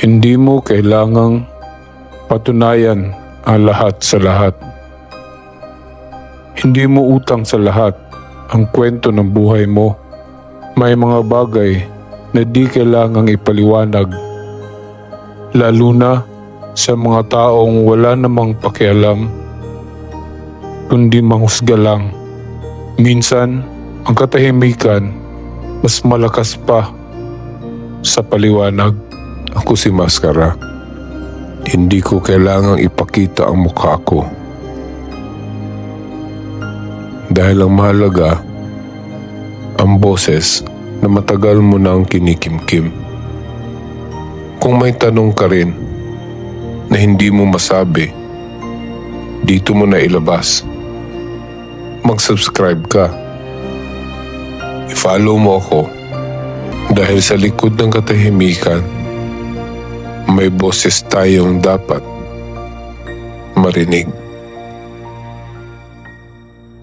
Hindi mo kailangang patunayan ang lahat sa lahat. Hindi mo utang sa lahat ang kwento ng buhay mo. May mga bagay na di kailangang ipaliwanag. Lalo na sa mga taong wala namang pakialam, kundi manghusga lang. Minsan, ang katahimikan mas malakas pa sa paliwanag. Ako si Maskara. Hindi ko kailangang ipakita ang mukha ko. Dahil ang mahalaga, ang boses na matagal mo nang kinikimkim. Kung may tanong ka rin na hindi mo masabi, dito mo na ilabas. Mag-subscribe ka. I-follow mo ako dahil sa likod ng katahimikan, may boses tayong dapat marinig.